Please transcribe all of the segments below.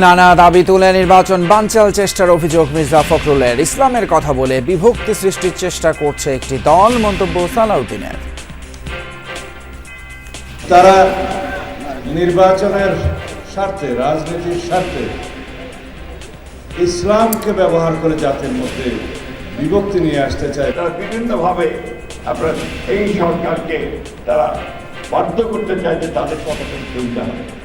নানা দাবি তুলে নির্বাচন বানচাল চেষ্টার অভিযোগ মির্জা ফখরুলের। ইসলামের কথা বলে বিভক্তি সৃষ্টির চেষ্টা করছে একটি দল মন্তব্য সালাউদ্দিনের। তারা নির্বাচনের স্বার্থে রাজনীতির স্বার্থে ইসলামকে ব্যবহার করে জাতির মধ্যে বিভক্তি নিয়ে আসতে চায়। তারা বিভিন্নভাবে আপনার এই সরকারকে তারা বাধ্য করতে চায় যে তাদের কথাটা শুনতে হবে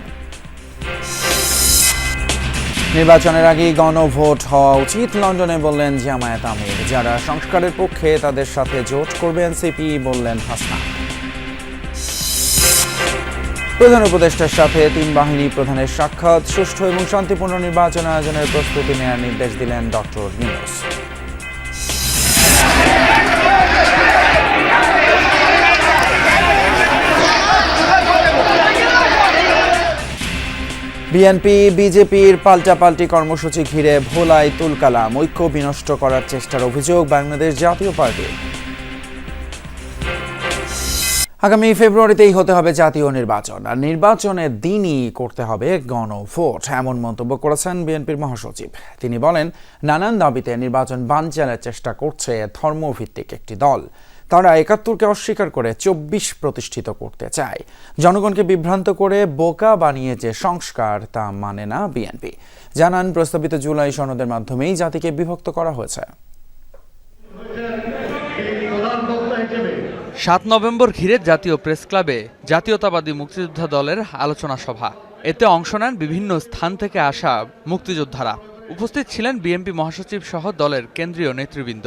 নির্বাচনের আগেই গণভোট হওয়া উচিত। লন্ডনে বললেন জামায়াত আমির। যারা সংস্কারের পক্ষে, তাদের সাথে জোট করবে এনসিপি বললেন হাসনা প্রধান উপদেষ্টার সাথে তিন বাহিনী প্রধানের সাক্ষাৎ, সুষ্ঠু এবং শান্তিপূর্ণ নির্বাচন আয়োজনের প্রস্তুতি নেওয়ার নির্দেশ দিলেন ডক্টর নিউজ। বিএনপি, বিজেপির পাল্টাপাল্টি কর্মসূচি ঘিরে ভোলায় তুলকালাম। ঐক্য বিনষ্ট করার চেষ্টার অভিযোগ বাংলাদেশ জাতীয় পার্টি। আগামী ফেব্রুয়ারিতেই হতে হবে জাতীয় নির্বাচন, আর নির্বাচনের দিনই করতে হবে গণভোট, এমন মন্তব্য করেছেন বিএনপির মহাসচিব। তিনি বলেন, নানান দাবিতে নির্বাচন বানচালের চেষ্টা করছে ধর্মভিত্তিক একটি দল। তারা একাত্তরকে অস্বীকার করে চব্বিশ প্রতিষ্ঠিত করতে চায়। জনগণকে বিভ্রান্ত করে বোকা বানিয়ে যে সংস্কার তা মানে না বিএনপি। জানান প্রস্তাবিত জুলাই সনদের মাধ্যমেই জাতিকে বিভক্ত করা হয়েছে। সাত নভেম্বর ঘিরে জাতীয় প্রেস ক্লাবে জাতীয়তাবাদী মুক্তিযোদ্ধা দলের আলোচনা সভা। এতে অংশ নেন বিভিন্ন স্থান থেকে আসা মুক্তিযোদ্ধারা। উপস্থিত ছিলেন বিএনপি মহাসচিব সহ দলের কেন্দ্রীয় নেতৃবৃন্দ।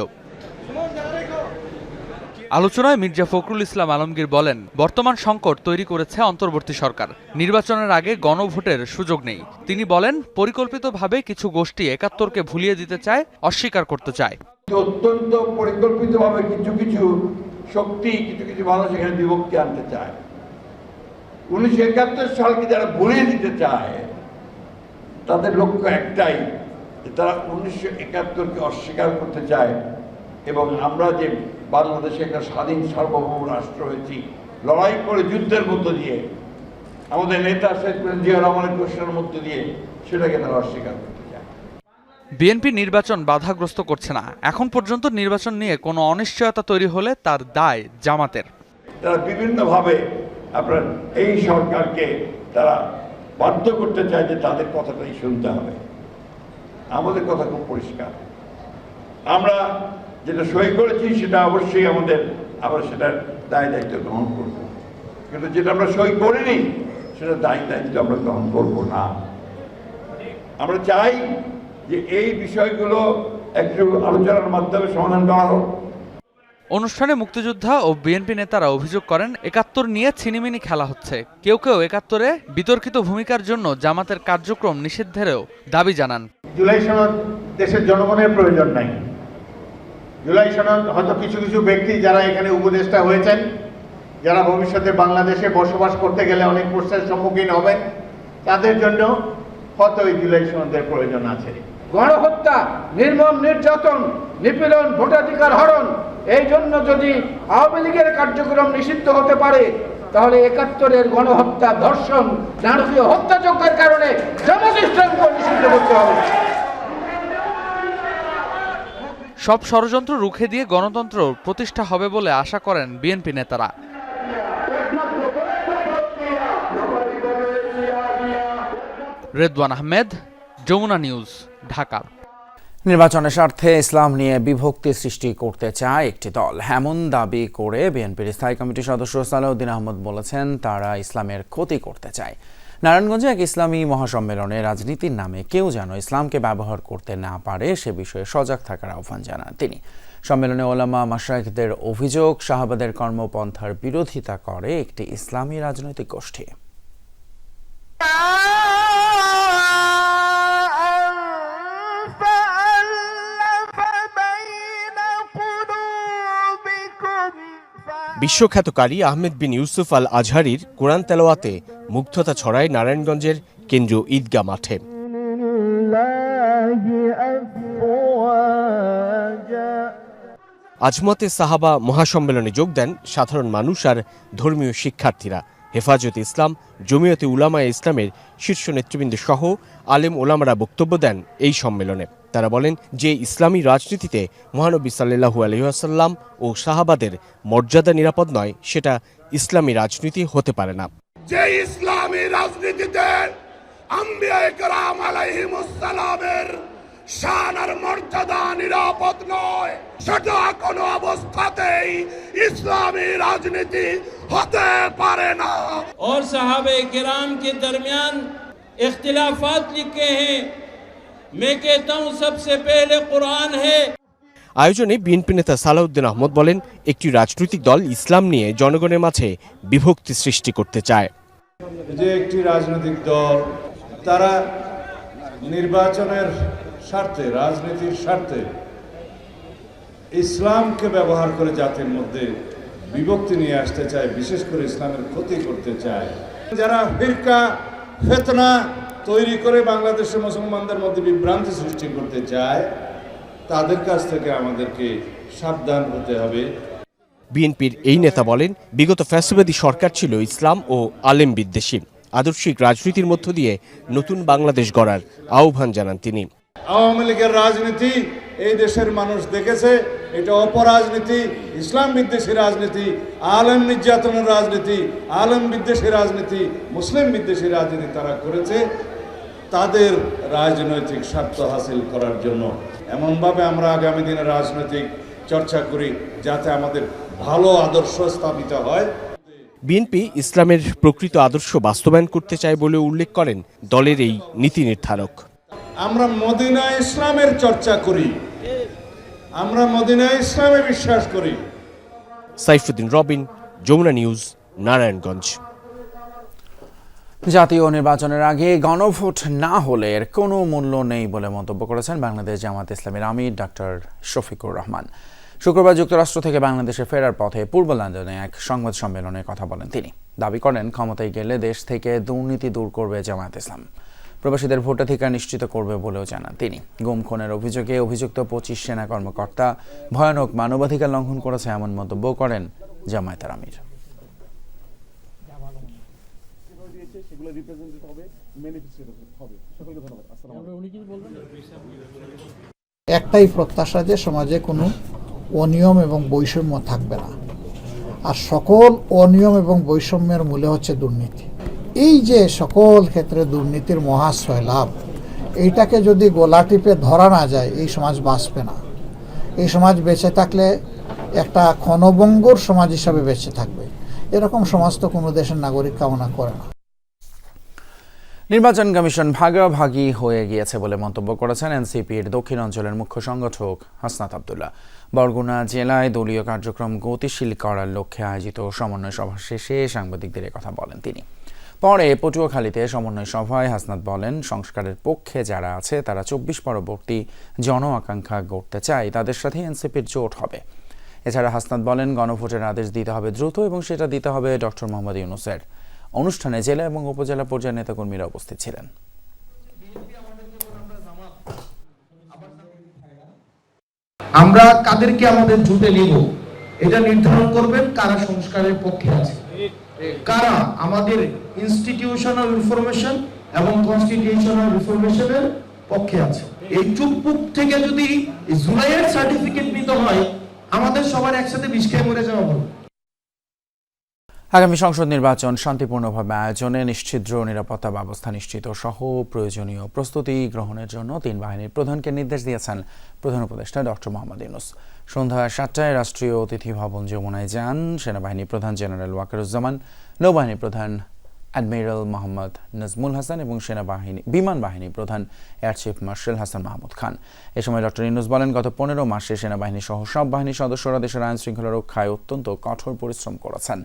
আলোচনায় মির্জা ফখরুল ইসলাম আলমগীর বলেন, বর্তমান সংকট তৈরি করেছে অন্তর্বর্তী সরকার। নির্বাচনের আগে গণভোটের সুযোগ নেই। তিনি বলেন, পরিকল্পিতভাবে কিছু গোষ্ঠী একাত্তরকে ভুলিয়ে দিতে চায়, অস্বীকার করতে চায়। অত্যন্ত পরিকল্পিতভাবে কিছু কিছু শক্তি, কিছু কিছু মানুষ এখানে বিভক্তি আনতে চায়। উনিশশো একাত্তর সালকে যারা ভুলিয়ে দিতে চায়, তাদের লক্ষ্য একটাই তারা উনিশশো একাত্তরকে অস্বীকার করতে চায় এবং আমরা যে বাংলাদেশে একটা স্বাধীন সার্বভৌম রাষ্ট্র হয়েছি। লড়াই করে যুদ্ধের মধ্য দিয়ে আমাদের নেতা শেখ মুজিবুর জিয়া রহমানের ঘোষণার মধ্য দিয়ে সেটাকে তারা অস্বীকার করতে চায়। বিএনপি নির্বাচন বাধাগ্রস্ত করছে না। এখন পর্যন্ত নির্বাচন নিয়ে কোনো অনিশ্চয়তা তৈরি হলে তার দায় জামাতের। তারা বিভিন্নভাবে আপনার এই সরকারকে তারা বাধ্য করতে চায় যে তাদের কথাটাই শুনতে হবে। আমাদের কথা খুব পরিষ্কার। আমরা যেটা সই করেছি সেটা অবশ্যই আমাদের আবার সেটার দায় দায়িত্ব গ্রহণ করব। কিন্তু যেটা আমরা সই করিনি সেটা দায় দায়িত্ব আমরা গ্রহণ করব না। আমরা চাই যে এই বিষয়গুলো একটু আলোচনার মাধ্যমে সমাধান করা হোক। অনুষ্ঠানে মুক্তিযোদ্ধা ও বিএনপি নেতারা অভিযোগ করেন একাত্তর নিয়ে ছিনিমিনি খেলা হচ্ছে। কেউ কেউ একাত্তরে বিতর্কিত ভূমিকার জন্য জামাতের কার্যক্রম নিষিদ্ধেরও দাবি জানান। জুলাই সনদ দেশের জনগণের প্রয়োজন নাই। জুলাই সনদ হয়তো কিছু কিছু ব্যক্তি যারা এখানে উপদেষ্টা হয়েছেন, যারা ভবিষ্যতে বাংলাদেশে বসবাস করতে গেলে অনেক প্রশ্নের সম্মুখীন হবেন, তাদের জন্য হয়তো এই জুলাই সনদের প্রয়োজন আছে। গণহত্যা, নির্মম, নির্যাতন, নিপীড়ন, ভোটাধিকার হরণ, এই জন্য যদি আওয়ামী লীগের কার্যক্রম নিষিদ্ধ হতে পারে, তাহলে একাত্তরের গণহত্যা, ধর্ষণ, নারকীয় হত্যাযজ্ঞের কারণে জামাত নিষিদ্ধ করতে হবে। সব ষড়যন্ত্র রুখে দিয়ে গণতন্ত্র প্রতিষ্ঠা হবে বলে আশা করেন বিএনপি নেতারা। রেদওয়ান আহমেদ, যমুনা নিউজ, ঢাকা। নির্বাচনের স্বার্থে ইসলাম নিয়ে বিভক্তি সৃষ্টি করতে চায় একটি দল। এমন দাবি করে বিএনপির স্থায়ী কমিটির সদস্য সালাউদ্দিন আহমদ বলেছেন, তারা ইসলামের ক্ষতি করতে চায়। নারায়ণগঞ্জে এক ইসলামী মহাসম্মেলনে রাজনীতির নামে কেউ যেন ইসলামকে ব্যবহার করতে না পারে, সে বিষয়ে সজাগ থাকার আহ্বান জানান তিনি। সম্মেলনে ওলামা মাসায়কদের অভিযোগ, শাহবাদের কর্মপন্থার বিরোধিতা করে একটি ইসলামী রাজনৈতিক গোষ্ঠী। বিশ্বখ্যাতকারী আহমেদ বিন ইউসুফ আল আজহারির কোরআন তেলাওয়াতে মুগ্ধতা ছড়ায় নারায়ণগঞ্জের কেন্দ্রীয় ঈদগা মাঠে। আজমতে সাহাবা মহাসম্মেলনে যোগ দেন সাধারণ মানুষ আর ধর্মীয় শিক্ষার্থীরা। হেফাজতে ইসলাম, জমিয়তে উলামায়ে ইসলামের শীর্ষ নেতৃবৃন্দ সহ আলেম ওলামারা বক্তব্য দেন এই সম্মেলনে। তারা বলেন যে ইসলামী রাজনীতিতে মহানবী সাল্লাহু আলহিহাসাল্লাম ও সাহাবাদের মর্যাদা নিরাপদ নয়, সেটা ইসলামী রাজনীতি হতে পারে না। যে ইসলামী রাজনীতিতে আম্বিয়া শান আর মর্যাদা নিরাপদ নয় সেটা কোনো অবস্থাতেই ইসলামী রাজনীতি হতে পারে না और साहब किराम के दरमियान इख्तिलाफात लिखे हैं मैं कहता हूँ सबसे पहले कुरान है আয়োজনে বিএনপি নেতা সালাউদ্দিন আহমদ বলেন একটি রাজনৈতিক দল ইসলাম নিয়ে জনগণের মাঝে বিভক্তি সৃষ্টি করতে চায় যে একটি রাজনৈতিক দল তারা নির্বাচনের স্বার্থে, রাজনীতির স্বার্থে ইসলামকে ব্যবহার করে জাতির মধ্যে বিভক্তি নিয়ে আসতে চায়, বিশেষ করে ইসলামের ক্ষতি করতে চায়। যারা ফিরকা, ফেতনা তৈরি করে বাংলাদেশে মুসলমানদের মধ্যে বিভ্রান্তি সৃষ্টি করতে চায়, তাদের কাছ থেকে আমাদেরকে সাবধান হতে হবে। বিএনপির এই নেতা বলেন, বিগত ফ্যাসিবাদী সরকার ছিল ইসলাম ও আলেম বিদ্বেষী আদর্শিক রাজনীতির মধ্য দিয়ে নতুন বাংলাদেশ গড়ার আহ্বান জানান তিনি। আওয়ামী লীগের রাজনীতি এই দেশের মানুষ দেখেছে। এটা অপরাজনীতি, ইসলাম বিদ্বেষী রাজনীতি, আলম নির্যাতনের রাজনীতি, আলম বিদ্বেষী রাজনীতি, মুসলিম বিদ্বেষী রাজনীতি তারা করেছে। তাদের রাজনৈতিক স্বার্থ হাসিল করার জন্য এমনভাবে আমরা আগামী দিনে রাজনৈতিক চর্চা করি যাতে আমাদের ভালো আদর্শ স্থাপিত হয়। বিএনপি ইসলামের প্রকৃত আদর্শ বাস্তবায়ন করতে চায় বলে উল্লেখ করেন দলের এই নীতি নির্ধারক। আমরা মদিনা ইসলামের চর্চা করি। আমরা মদিনা ইসলামে বিশ্বাস করি। সাইফুদ্দিন রবিন যমুনা নিউজ নারায়ণগঞ্জ। জাতীয় নির্বাচনের আগে গণভোট না হলে এর কোনো মূল্য নেই বলে মন্তব্য করেছেন বাংলাদেশ জামাত ইসলামের আমির ডাক্তার শফিকুর রহমান। শুক্রবার যুক্তরাষ্ট্র থেকে বাংলাদেশে ফেরার পথে পূর্ব লন্ডনে এক সংবাদ সম্মেলনে কথা বলেন তিনি। দাবি করেন ক্ষমতায় গেলে দেশ থেকে দুর্নীতি দূর করবে জামায়াত ইসলাম। প্রবাসীদের ভোটাধিকার নিশ্চিত করবে বলেও জানান তিনি। গুম খুনের অভিযোগে অভিযুক্ত পঁচিশ সেনা কর্মকর্তা ভয়ানক মানবাধিকার লঙ্ঘন করেছে এমন মন্তব্য করেন জামায়াতের আমির। একটাই প্রত্যাশা যে সমাজে কোনো অনিয়ম এবং বৈষম্য থাকবে না। আর সকল অনিয়ম এবং বৈষম্যের মূলে হচ্ছে দুর্নীতি। এই যে সকল ক্ষেত্রে দুর্নীতির মহাশ্রয় লাভ, এইটাকে যদি গোলা টিপে ধরা না যায়, এই সমাজ বাঁচবে না। এই সমাজ বেঁচে থাকলে একটা ক্ষণভঙ্গুর সমাজ হিসাবে বেঁচে থাকবে। এরকম সমাজ তো কোনো দেশের নাগরিক কামনা করে না। নির্বাচন কমিশন ভাগাভাগি হয়ে গিয়েছে বলে মন্তব্য করেছেন এনসিপির দক্ষিণ অঞ্চলের মুখ্য সংগঠক হাসনাত আবদুল্লাহ। বরগুনা জেলায় দলীয় কার্যক্রম গতিশীল করার লক্ষ্যে আয়োজিত সমন্বয় সভা শেষে সাংবাদিকদের কথা বলেন তিনি। পরে পটুয়াখালীতে সমন্বয় সভায় হাসনাত বলেন, সংস্কারের পক্ষে যারা আছে, তারা চব্বিশ পরবর্তী জন আকাঙ্ক্ষা গড়তে চায়, তাদের সাথে এনসিপির জোট হবে। এছাড়া হাসনাত বলেন, গণভোটের আদেশ দিতে হবে দ্রুত এবং সেটা দিতে হবে ডক্টর মোহাম্মদ ইউনুসের। অনুষ্ঠানে জেলা এবং উপজেলা পর্যায়ের নেতাকর্মীরা উপস্থিত ছিলেন। আমরা কাদেরকে আমাদের জুটে নিব, এটা নির্ধারণ করবেন কারা সংস্কারের পক্ষে আছে। কারা? আমাদের ইনস্টিটিউশনাল রিফরমেশন এবং কনস্টিটিউশনাল রিফরমেশনের পক্ষে আছে। এই চুপপুক থেকে যদি জুলাইয়ের সার্টিফিকেট নিতে হয়, আমাদের সবার একসাথে বিষ খেয়ে মরে যাওয়া ভালো। আগামী সংসদ নির্বাচন শান্তিপূর্ণভাবে আয়োজনে নিশ্চিদ্র নিরাপত্তা ব্যবস্থা নিশ্চিত সহ প্রয়োজনীয় প্রস্তুতি গ্রহণের জন্য তিন বাহিনীর প্রধানকে নির্দেশ দিয়েছেন প্রধান উপদেষ্টা ডক্টর মোহাম্মদ ইউনুস। সন্ধ্যা সাতটায় রাষ্ট্রীয় অতিথি ভবন যমুনায় যান সেনাবাহিনী প্রধান জেনারেল ওয়াকারুজ্জামান নৌবাহিনী প্রধান অ্যাডমিরাল মোহাম্মদ নাজমুল হাসান এবং সেনাবাহিনী, বিমান বাহিনী প্রধান air chief marshal Hasan Mahmud Khan. এ সময় ডক্টর ইউনুস বলেন, গত পনেরো মাসে সেনাবাহিনী সহ সব বাহিনীর সদস্যরা দেশের আইন শৃঙ্খলা রক্ষায় অত্যন্ত কঠোর পরিশ্রম করেছেন।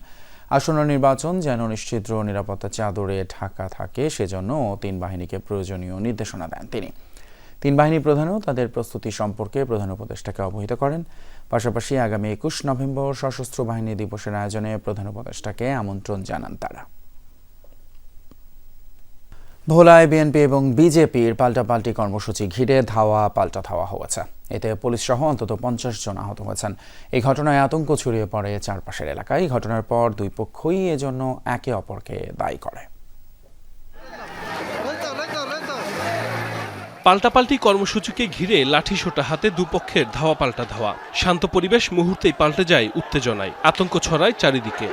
আসন্ন নির্বাচন যেন নিশ্চিদ্র নিরাপত্তা চাদরে ঢাকা থাকে, সেজন্য তিন বাহিনীকে প্রয়োজনীয় নির্দেশনা দেন তিনি। তিন বাহিনী প্রধানও তাদের প্রস্তুতি সম্পর্কে প্রধান উপদেষ্টাকে অবহিত করেন। পাশাপাশি আগামী একুশ নভেম্বর সশস্ত্র বাহিনী দিবসের আয়োজনে প্রধান উপদেষ্টাকে আমন্ত্রণ জানান তারা। ভোলায় বিএনপি এবং বিজেপির পাল্টাপাল্টি কর্মসূচি ঘিরে ধাওয়া পাল্টা ধাওয়া হয়েছে। এতে পুলিশ সহ অন্তত পঞ্চাশ জন আহত হয়েছেন। এই ঘটনায় আতঙ্ক ছড়িয়ে পড়ে চারপাশের এলাকায়। ঘটনার পর দুই পক্ষই এজন্য একে অপরকে দায়ী করে। পাল্টাপাল্টি কর্মসূচিকে ঘিরে লাঠিসোঁটা হাতে দুপক্ষের ধাওয়া পাল্টা ধাওয়া। শান্ত পরিবেশ মুহূর্তেই পাল্টে যায় উত্তেজনায়। আতঙ্ক ছড়ায় চারিদিকে।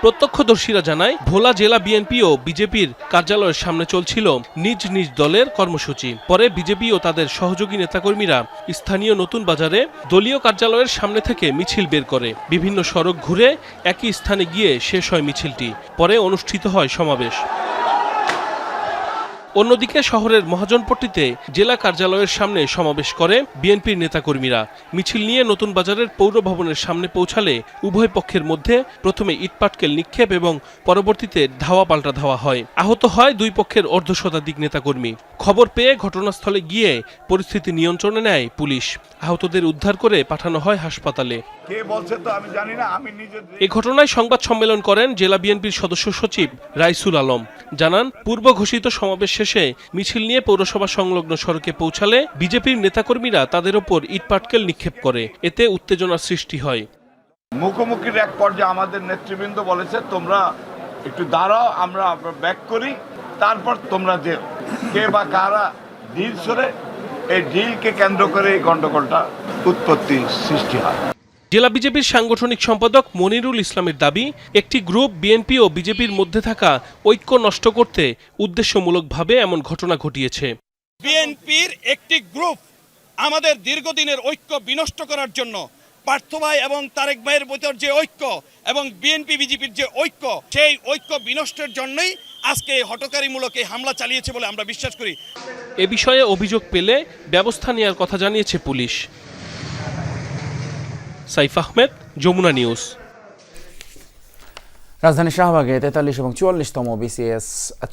প্রত্যক্ষদর্শীরা জানায়, ভোলা জেলা বিএনপি ও বিজেপির কার্যালয়ের সামনে চলছিল নিজ নিজ দলের কর্মসূচি। পরে বিজেপি ও তাদের সহযোগী নেতাকর্মীরা স্থানীয় নতুন বাজারে দলীয় কার্যালয়ের সামনে থেকে মিছিল বের করে। বিভিন্ন সড়ক ঘুরে একই স্থানে গিয়ে শেষ হয় মিছিলটি। পরে অনুষ্ঠিত হয় সমাবেশ। অন্যদিকে শহরের মহাজনপট্টিতে জেলা কার্যালয়ের সামনে সমাবেশ করে বিএনপির নেতাকর্মীরা। মিছিল নিয়ে নতুন বাজারের পৌর ভবনের সামনে পৌঁছালে উভয় পক্ষের মধ্যে প্রথমে ইটপাটকেল নিক্ষেপ এবং পরবর্তীতে ধাওয়া পাল্টা ধাওয়া হয়। আহত হয় দুই পক্ষের অর্ধশতাধিক নেতাকর্মী। খবর পেয়ে ঘটনাস্থলে গিয়ে পরিস্থিতি নিয়ন্ত্রণে নেয় পুলিশ। আহতদের উদ্ধার করে পাঠানো হয় হাসপাতালে। এ ঘটনায় সংবাদ সম্মেলন করেন জেলা বিএনপির সদস্য সচিব রাইসুল আলম। জানান পূর্ব ঘোষিত সমাবেশ শেষে মিছিল নিয়ে পৌরসভা সংলগ্ন সড়কে পৌঁছালে বিজেপির নেতাকর্মীরা তাদের ওপর ইটপাটকেল নিক্ষেপ করে। এতে উত্তেজনার সৃষ্টি হয়। মুখোমুখির এক পর্যায়ে আমাদের নেতৃবৃন্দ বলেছে, তোমরা একটু দাঁড়াও, আমরা ব্যাক করি। তারপর তোমরা যে কে বা কারা ডিল সরে এই ডিলকে কেন্দ্র করে এই গন্ডগোলটা উৎপত্তি সৃষ্টি হয়। জেলা বিজেপির সাংগঠনিক সম্পাদক মনিরুল ইসলামের দাবি একটি গ্রুপ বিএনপি ও বিজেপির মধ্যে থাকা ঐক্য নষ্ট করতে উদ্দেশ্যমূলকভাবে এমন ঘটনা ঘটিয়েছে। বিএনপির একটি গ্রুপ আমাদের দীর্ঘদিনের ঐক্য বিনষ্ট করার জন্য পার্থ ভাই এবং তারেক ভাইয়ের ভিতর যে ঐক্য এবং বিএনপি বিজেপির যে ঐক্য সেই ঐক্য বিনষ্টের জন্যই আজকে হটকারীমূলক এই হামলা চালিয়েছে বলে আমরা বিশ্বাস করি। এ বিষয়ে অভিযোগ পেলে ব্যবস্থা নেওয়ার কথা জানিয়েছে পুলিশ। সাইফ আহমেদ, যমুনা নিউজ। রাজধানী শাহবাগে তেতাল্লিশ এবং চুয়াল্লিশতম বিসিএস,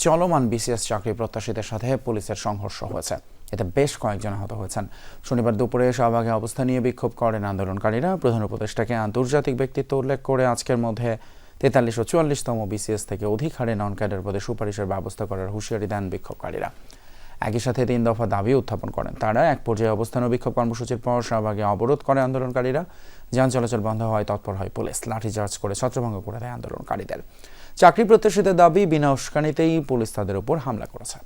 চলমান বিসিএস চাকরি প্রত্যাশীদের সাথে পুলিশের সংঘর্ষ হয়েছে। এতে বেশ কয়েকজন আহত হয়েছেন। শনিবার দুপুরে শাহবাগে অবস্থা নিয়ে বিক্ষোভ করেন আন্দোলনকারীরা। প্রধান উপদেষ্টাকে আন্তর্জাতিক ব্যক্তিত্ব উল্লেখ করে আজকের মধ্যে তেতাল্লিশ ও চুয়াল্লিশতম বিসিএস থেকে অধিক হারে নন ক্যাডার পদে সুপারিশের ব্যবস্থা করার হুঁশিয়ারি দেন বিক্ষোভকারীরা। একই সাথে তিন দফা দাবি উত্থাপন করেন। তারা এক পর্যায়ে অবস্থান ও বিক্ষোভ কর্মসূচির পর শাহবাগে অবরোধ করে আন্দোলনকারীরা। যান চলাচল বন্ধ হয় তৎপর হয় পুলিশ। লাঠিচার্জ করে ছত্রভঙ্গ করে দেয় আন্দোলনকারীদের। চাকরি প্রত্যাশীদের দাবি বিনা উস্কানিতেই পুলিশ তাদের উপর হামলা করেছে।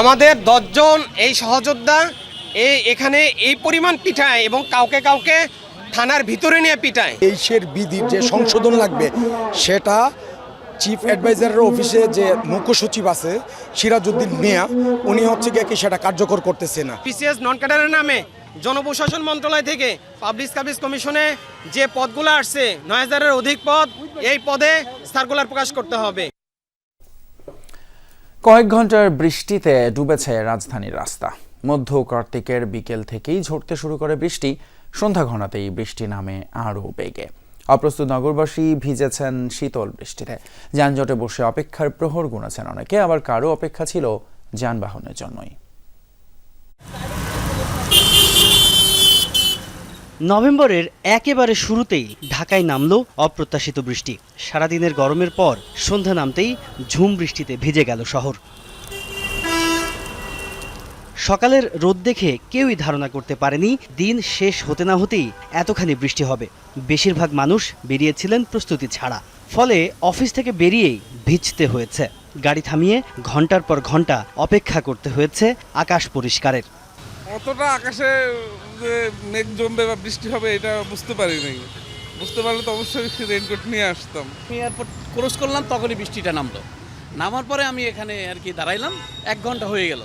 আমাদের দশজন এই সহযোদ্ধা এই এখানে এই পরিমাণ পিঠায় এবং কাউকে কাউকে থানার ভিতরে নিয়ে পিটায়। এইসের বিধির যে সংশোধন লাগবে সেটা চিফ অ্যাডভাইজারের অফিসে যে মুখ্য সচিব আছে সিরাজউদ্দিন মিয়া উনি হচ্ছে গিয়ে কি সেটা কার্যকর করতেছে না। বিসিএস নন ক্যাডারের নামে জনপ্রশাসন মন্ত্রণালয় থেকে পাবলিক সার্ভিস কমিশনে যে পদগুলো আসছে নয় হাজারের অধিক পদ এই পদে সার্কুলার প্রকাশ করতে হবে। কয়েক ঘণ্টার বৃষ্টিতে ডুবেছে রাজধানীর রাস্তা। মধ্য কার্তিকের বিকেল থেকেই ঝরতে শুরু করে বৃষ্টি। সন্ধ্যা ঘনাতেই বৃষ্টি নামে আরও বেগে। অপ্রস্তুত নগরবাসী ভিজেছেন শীতল বৃষ্টিতে। যানজটে বসে অপেক্ষার প্রহর গুনেছেন অনেকে, আবার কারও অপেক্ষা ছিল যানবাহনের জন্যই। নভেম্বরের একেবারে শুরুতেই ঢাকায় নামলো অপ্রত্যাশিত বৃষ্টি। সারাদিনের গরমের পর সন্ধ্যা নামতেই ঝুম বৃষ্টিতে ভিজে গেল শহর। সকালের রোদ দেখে কেউই ধারণা করতে পারেনি দিন শেষ হতে না হতেই এতখানি বৃষ্টি হবে। বেশিরভাগ মানুষ বেরিয়েছিলেন প্রস্তুতি ছাড়া। ফলে অফিস থেকে বেরিয়েই ভিজতে হয়েছে। গাড়ি থামিয়ে ঘণ্টার পর ঘণ্টা অপেক্ষা করতে হয়েছে আকাশ পরিষ্কারের। অতটা আকাশে যে মেঘ জমবে বা বৃষ্টি হবে এটা বুঝতে পারিনি বুঝতে পারলে তো অবশ্যই রেনকোট নিয়ে আসতাম। এয়ারপোর্ট ক্রস করলাম তখনই বৃষ্টিটা নামলো। নামার পরে আমি এখানে আর কি দাঁড়াইলাম এক ঘণ্টা হয়ে গেল।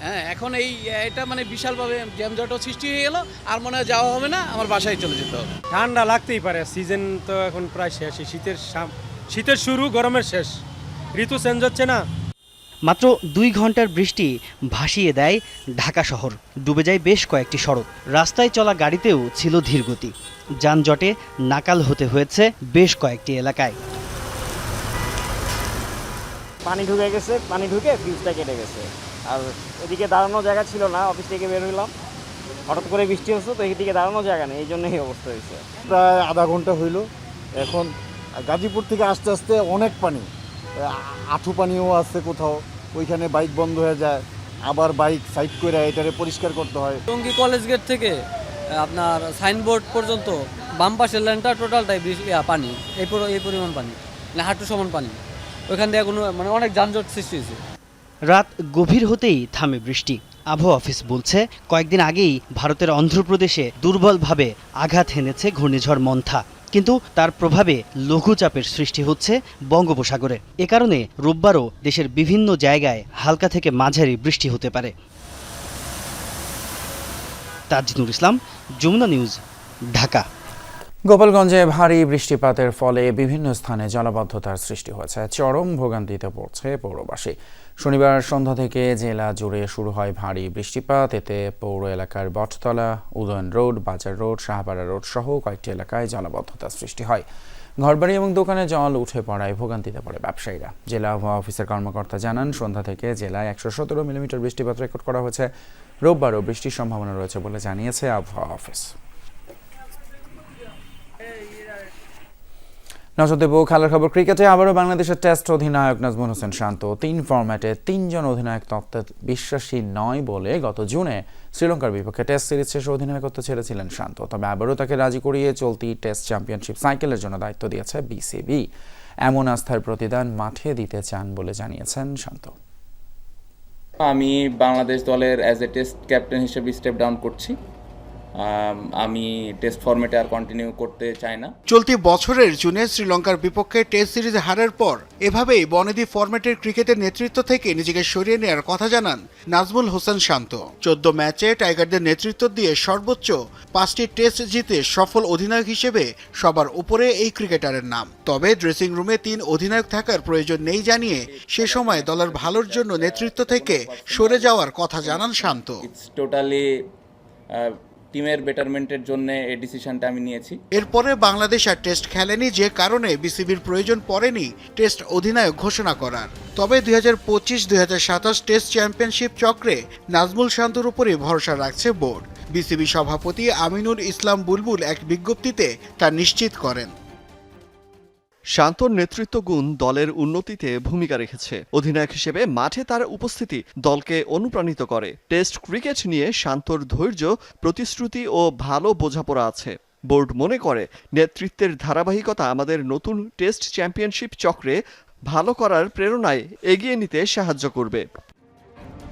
হ্যাঁ এখন এই এটা মানে বিশালভাবে জ্যামজটও সৃষ্টি হয়ে গেল আর মনে হয় যাওয়া হবে না আমার বাসায় চলে যেতে হবে। ঠান্ডা লাগতেই পারে সিজন তো এখন প্রায় শেষ শীতের সাম- শীতের শুরু গরমের শেষ। ঋতু চেঞ্জ হচ্ছে না। মাত্র দুই ঘণ্টার বৃষ্টি ভাসিয়ে দেয় ঢাকা শহর ডুবে যায় বেশ কয়েকটি সড়ক। রাস্তায় চলা গাড়িতেও ছিল ধীরগতি যানজটে নাকাল হতে হয়েছে বেশ কয়েকটি এলাকায়। পানি ঢুকে গেছে পানি ঢুকে ফিউজটা কেটে গেছে। আর এদিকে দাঁড়ানোর জায়গা ছিল না অফিস থেকে বের হইলাম। হঠাৎ করে বৃষ্টি হচ্ছে তো এদিকে দাঁড়ানোর জায়গা নেই এই জন্যই এই অবস্থা হয়েছে। প্রায় আধা ঘণ্টা হইল। এখন গাজীপুর থেকে আস্তে আস্তে অনেক পানি আঁঠু পানিও আছে কোথাও ওইখানে বাইক বন্ধ হয়ে যায় আবার বাইক সাইড করে এটারে পরিষ্কার করতে হয়। টঙ্গী কলেজ গেট থেকে আপনার সাইনবোর্ড পর্যন্ত বাম পাশের ল্যান্ডটা টোটালটাই বৃষ্টি- পানি এই পরি- এই পরিমাণ পানি মানে হাঁটু সমান পানি। ওইখান দিয়ে কোনো মানে অনেক যানজট সৃষ্টি হয়েছে। রাত গভীর হতেই থামে বৃষ্টি। আবহাওয়া অফিস বলছে, কয়েকদিন আগেই ভারতের অন্ধ্রপ্রদেশে দুর্বলভাবে আঘাত হেনেছে ঘূর্ণিঝড় মন্থা। কিন্তু তার প্রভাবে লঘুচাপের সৃষ্টি হচ্ছে বঙ্গোপসাগরে। এ কারণে রোববারও দেশের বিভিন্ন জায়গায় হালকা থেকে মাঝারি বৃষ্টি হতে পারে। তাজনুর ইসলাম, যমুনা নিউজ, ঢাকা। গোপালগঞ্জে ভারী বৃষ্টিপাতের ফলে বিভিন্ন স্থানে জলাবদ্ধতার সৃষ্টি হয়েছে। চরম ভোগান্তিতে পড়ছে পৌরবাসী। শনিবার সন্ধ্যা থেকে জেলা জুড়ে শুরু হয় ভারী বৃষ্টিপাত। এতে পৌর এলাকার Bottola, Udayan road, Bazar road Shahpara road সহ কয়েকটি এলাকায় জলাবদ্ধতার সৃষ্টি হয়। ঘরবাড়ি এবং দোকানে জল উঠে পড়ায় ভোগান্তিতে পড়ে ব্যবসায়ীরা। জেলা আবহাওয়া অফিসের কর্মকর্তা জানান, সন্ধ্যা থেকে জেলায় একশো সতেরো মিলিমিটার বৃষ্টিপাত রেকর্ড করা হয়েছে। রোববারও বৃষ্টির সম্ভাবনা রয়েছে বলে জানিয়েছে আবহাওয়া অফিস। নজর দেব খেলার খবর ক্রিকেটে আবারও বাংলাদেশের টেস্ট অধিনায়ক নাজমুল হোসেন শান্ত। তিন ফরম্যাটে তিনজন অধিনায়ক তত্ত্বে বিশ্বাসী নয় বলে গত জুনে শ্রীলঙ্কার বিপক্ষে টেস্ট সিরিজ শেষে অধিনায়কত্ব ছেড়েছিলেন শান্ত। তবে আবারও তাকে রাজি করিয়ে চলতি টেস্ট চ্যাম্পিয়নশিপ সাইকেলের জন্য দায়িত্ব দিয়েছে বিসিবি। এমন আস্থার প্রতিদান মাঠে দিতে চান বলে জানিয়েছেন শান্ত। আমি বাংলাদেশ দলের অ্যাজ এ টেস্ট ক্যাপ্টেন হিসেবে স্টেপ ডাউন করছি। আম, টেস্ট ফরম্যাটে আর কন্টিনিউ করতে চাই না। চলতি বছরের জুনে শ্রীলঙ্কার বিপক্ষে টেস্ট সিরিজ হারের পর এভাবেই বনেদি ফরম্যাটের ক্রিকেটের নেতৃত্ব থেকে নিজেকে সরিয়ে নেওয়ার কথা জানান নাজমুল হোসেন শান্ত। চোদ্দ ম্যাচে টাইগারদের নেতৃত্ব দিয়ে সর্বোচ্চ পাঁচটি টেস্ট জিতে সফল অধিনায়ক হিসেবে সবার উপরে এই ক্রিকেটারের নাম। তবে ড্রেসিং রুমে তিন অধিনায়ক থাকার প্রয়োজন নেই জানিয়ে সে সময় দলের ভালোর জন্য নেতৃত্ব থেকে সরে যাওয়ার কথা জানান শান্ত। টোটালি টিমের বেটারমেন্টের জন্য এই ডিসিশনটা আমি নিয়েছি। এরপরে বাংলাদেশ আর টেস্ট খেলেনি যে কারণে বিসিবির প্রয়োজন পড়েনি টেস্ট অধিনায়ক ঘোষণা করার। তবে দুই হাজার পঁচিশ, দুই হাজার সাতাশ টেস্ট চ্যাম্পিয়নশিপ চক্রে নাজমুল শান্তুর উপরে ভরসা রাখছে বোর্ড। বিসিবি সভাপতি আমিনুল ইসলাম বুলবুল এক বিজ্ঞপ্তিতে তা নিশ্চিত করেন। শান্তর নেতৃত্ব গুণ দলের উন্নতিতে ভূমিকা রেখেছে। অধিনায়ক হিসেবে মাঠে তার উপস্থিতি দলকে অনুপ্রাণিত করে। টেস্ট ক্রিকেট নিয়ে শান্তর ধৈর্য, প্রতিশ্রুতি ও ভালো বোঝাপড়া আছে। বোর্ড মনে করে, নেতৃত্বের ধারাবাহিকতা আমাদের নতুন টেস্ট চ্যাম্পিয়নশিপ চক্রে ভালো করার প্রেরণায় এগিয়ে নিতে সাহায্য করবে।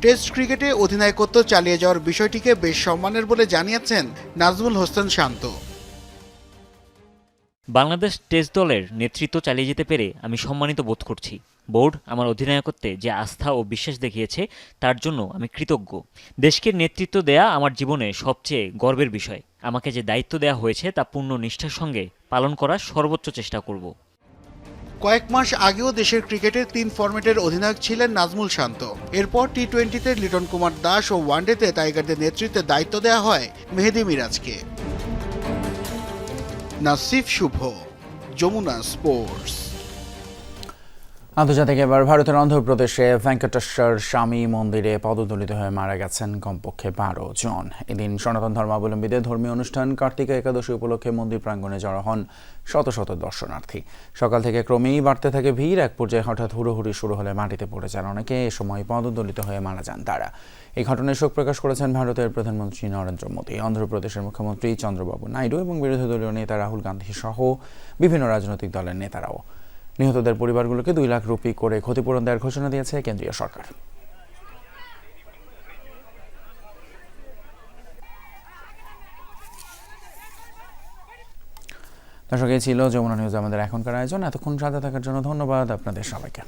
টেস্ট ক্রিকেটে অধিনায়কত্ব চালিয়ে যাওয়ার বিষয়টিকে বেশ সম্মানের বলে জানিয়েছেন নাজমুল হোসেন শান্ত। বাংলাদেশ টেস্ট দলের নেতৃত্ব চালিয়ে যেতে পেরে আমি সম্মানিত বোধ করছি। বোর্ড আমার অধিনায়কত্বে যে আস্থা ও বিশ্বাস দেখিয়েছে, তার জন্য আমি কৃতজ্ঞ। দেশকে নেতৃত্ব দেয়া আমার জীবনে সবচেয়ে গর্বের বিষয়। আমাকে যে দায়িত্ব দেওয়া হয়েছে, তা পূর্ণ নিষ্ঠার সঙ্গে পালন করার সর্বোচ্চ চেষ্টা করব। কয়েক মাস আগেও দেশের ক্রিকেটের তিন ফরম্যাটের অধিনায়ক ছিলেন নাজমুল শান্ত। এরপর টি টোয়েন্টিতে লিটন কুমার দাস ও ওয়ানডেতে টাইগারদের নেতৃত্বে দায়িত্ব দেওয়া হয় মেহেদি মিরাজকে। নাসিফ শুভ, যমুনা স্পোর্টস। আন্তর্জাতিক এবার ভারতের অন্ধ্রপ্রদেশে ভেঙ্কটেশ্বর স্বামী মন্দিরে পদদলিত হয়ে মারা গেছেন কমপক্ষে বারো জন। এদিন সনাতন ধর্মাবলম্বীদের ধর্মীয় অনুষ্ঠান কার্তিকা একাদশী উপলক্ষে মন্দির প্রাঙ্গণে জড়ো হন শত শত দর্শনার্থী। সকাল থেকে ক্রমেই বাড়তে থাকে ভিড়, এক পর্যায়ে হঠাৎ হুড়োহুড়ি শুরু হলে মাটিতে পড়ে যান অনেকে, এ সময় পদদলিত হয়ে মারা যান তারা। এই ঘটনায় শোক প্রকাশ করেছেন ভারতের প্রধানমন্ত্রী নরেন্দ্র মোদী, অন্ধ্রপ্রদেশের মুখ্যমন্ত্রী চন্দ্রবাবু নাইডু এবং বিরোধী দলীয় নেতা রাহুল গান্ধী সহ বিভিন্ন রাজনৈতিক দলের নেতারাও। নিহতদের পরিবারগুলোকে দুই লাখ রুপি করে ক্ষতিপূরণ দেওয়ার ঘোষণা দিয়েছে কেন্দ্রীয় সরকার। দর্শক, এই ছিল যমুনা নিউজ আমাদের এখনকার আয়োজন। এতক্ষণ সাথে থাকার জন্য ধন্যবাদ আপনাদের সবাইকে।